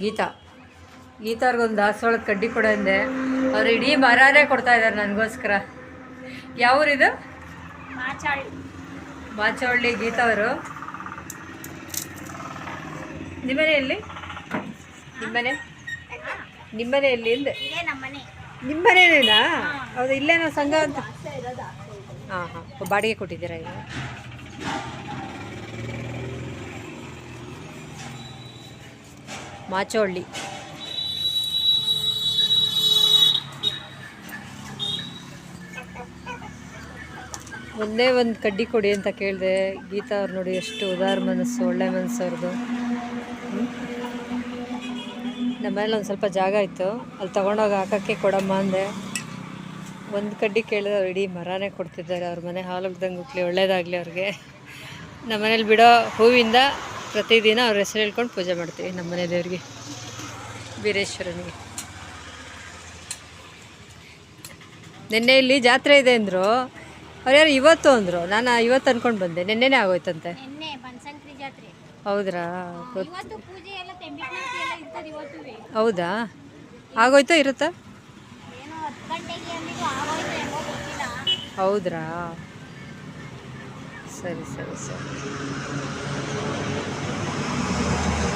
ಗೀತಾ. ಗೀತಾರ್ಗೊಂದು ದಾಸವಾಳದ ಕಡ್ಡಿ ಕೊಡ ಅಂದೆ. ಅವ್ರು ಇಡೀ ಮರನೇ ಕೊಡ್ತಾ ಇದ್ದಾರೆ ನನಗೋಸ್ಕರ. ಯಾವೂರಿದು? ಮಾಚವಳ್ಳಿ ಗೀತಾ ಅವರು. ನಿಮ್ಮನೆ ಎಲ್ಲಿ? ನಿಮ್ಮನೆ? ನಿಮ್ಮನೆ ಎಲ್ಲಿ ಅಂದೆ ನಮ್ಮನೆ. ನಿಮ್ಮನೇನೇನಾ ಹೌದು ಇಲ್ಲೇನೋ ಸಂಘ ಅಂತ. ಹಾಂ ಹಾಂ. ಬಾಡಿಗೆ ಕೊಟ್ಟಿದ್ದೀರಾ ಈಗ? ಮಾಚೋಳ್ಳಿ. ಒಂದೇ ಒಂದು ಕಡ್ಡಿ ಕೊಡಿ ಅಂತ ಕೇಳಿದೆ. ಗೀತಾ ಅವ್ರು ನೋಡಿ ಎಷ್ಟು ಉದಾರ ಮನಸ್ಸು, ಒಳ್ಳೆ ಮನಸ್ಸು ಅವ್ರದ್ದು ನಮ್ಮನೇಲಿ ಒಂದು ಸ್ವಲ್ಪ ಜಾಗ ಇತ್ತು. ಅಲ್ಲಿ ತೊಗೊಂಡೋಗಿ ಹಾಕೋಕ್ಕೆ ಕೊಡಮ್ಮ ಅಂದೆ. ಒಂದು ಕಡ್ಡಿ ಕೇಳಿದ್ರೆ ಅವ್ರು ಇಡೀ ಮರನೇ ಕೊಡ್ತಿದ್ದಾರೆ. ಅವ್ರ ಮನೆ ಹಾಲುಗ್ದಂಗೆ ಹುಟ್ಲಿ ಒಳ್ಳೇದಾಗಲಿ ಅವ್ರಿಗೆ. ನಮ್ಮ ಮನೇಲಿ ಬಿಡೋ ಹೂವಿಂದ ಪ್ರತಿದಿನ ಅವ್ರ ಹೆಸರು ಹೇಳ್ಕೊಂಡು ಪೂಜೆ ಮಾಡ್ತೀವಿ ನಮ್ಮ ಮನೆ ದೇವರಿಗೆ ವೀರೇಶ್ವರನಿಗೆ. ನಿನ್ನೆ ಇಲ್ಲಿ ಜಾತ್ರೆ ಇದೆ ಅಂದರು ಅವ್ರು ಯಾರು ಇವತ್ತು ಅಂದರು? ನಾನು ಇವತ್ತು ಅಂದ್ಕೊಂಡು ಬಂದೆ ನಿನ್ನೆನೇ ಆಗೋಯ್ತಂತೆ. ಹೌದ್ರಾ? ಹೌದಾ? ಆಗೋಯ್ತಾ ಇರುತ್ತಾ? ಹೌದ್ರಾ? ಸರಿ ಸರಿ ಸರಿ ಕವರ್ ಆಯ್ತಾ ಕವರ್ ಆ ಕಡೆ ಮನೆಯಿಂದ ತಗೋಬತ್ತೀನಿ ತಡಿ ಈಗ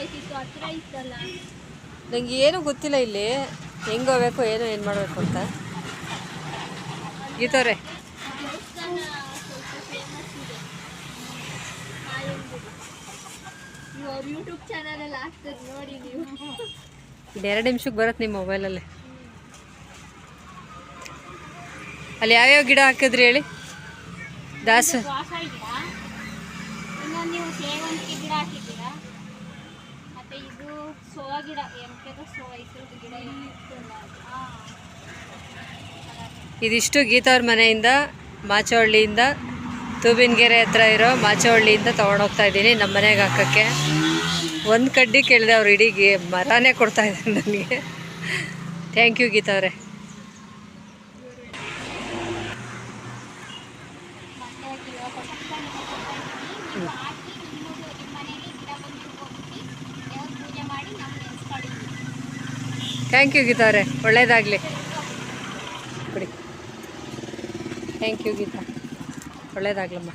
ಬೇಕಿತ್ತು ಹತ್ರ ಇತ್ತಲ್ಲ? ನಂಗೆ ಏನೂ ಗೊತ್ತಿಲ್ಲ ಇಲ್ಲಿ. ಹೆಂಗೆ ಹೋಗ್ಬೇಕು ಏನು ಏನು ಮಾಡಬೇಕು ಅಂತ. ಗೀತವ್ರೆ. ದೇವಸ್ಥಾನ ಸ್ವಲ್ಪ ಫೇಮಸ್ ಇದೆ ನೀವು ಅವ್ರ ಯೂಟ್ಯೂಬ್ ಚಾನಲಲ್ಲಿ ಹಾಕ್ತಾರೆ ನೋಡಿ ನೀವು. ಇನ್ನೆರಡು ನಿಮಿಷಕ್ಕೆ ಬರುತ್ತೆ ನಿಮ್ಮ ಮೊಬೈಲಲ್ಲಿ ಅಲ್ಲಿ. ಯಾವ್ಯಾವ ಗಿಡ ಹಾಕಿದ್ರಿ ಹೇಳಿ? ದಾಸ. ಗಿಡ ಇನ್ನೊಂದು ನೀವು ಸೇವಂತಿಗೆ ಗಿಡ ಹಾಕಿದ್ದೀರಾ ಮತ್ತೆ ಇದು ಸೋವ ಗಿಡ ಎಂಟದ ಸೋವ ಇದ್ರದ್ದು ಗಿಡ ಇದಿಷ್ಟು ಗೀತವ್ರ ಮನೆಯಿಂದ ಮಾಚವಳ್ಳಿಯಿಂದ ತೂಬಿನಗೆರೆ ಹತ್ರ ಇರೋ ಮಾಚವಳ್ಳಿಯಿಂದ ತೊಗೊಂಡೋಗ್ತಾ ಇದ್ದೀನಿ ನಮ್ಮ ಮನೆಗೆ ಹಾಕೋಕ್ಕೆ. ಒಂದು ಕಡ್ಡಿ ಕೇಳಿದೆ ಅವ್ರು ಇಡೀ ಮರನೇ ಕೊಡ್ತಾ ಇದ್ದಾರೆ ನನಗೆ. ಥ್ಯಾಂಕ್ ಯು ಗೀತವ್ರೆ ಮತ್ತೆ ಗಿಡ ಕೊಟ್ಟ ನೀವು ಹಾಕಿ ನಿಮ್ಮದು ನಿಮ್ಮ ಮನೆಗೆ ಗಿಡ ಬಂದು ಹೋಗಿ ದೇವ್ರ ಪೂಜೆ ಮಾಡಿ ನಾವು ನೆನೆಸ್ಕೊಳ್ಳಿ ಥ್ಯಾಂಕ್ ಯು ಗೀತವ್ರೆ ಒಳ್ಳೇದಾಗಲಿ. ಬಿಡಿ ಥ್ಯಾಂಕ್ ಯು ಗೀತಾ ಒಳ್ಳೇದಾಗ್ಲಮ್ಮ.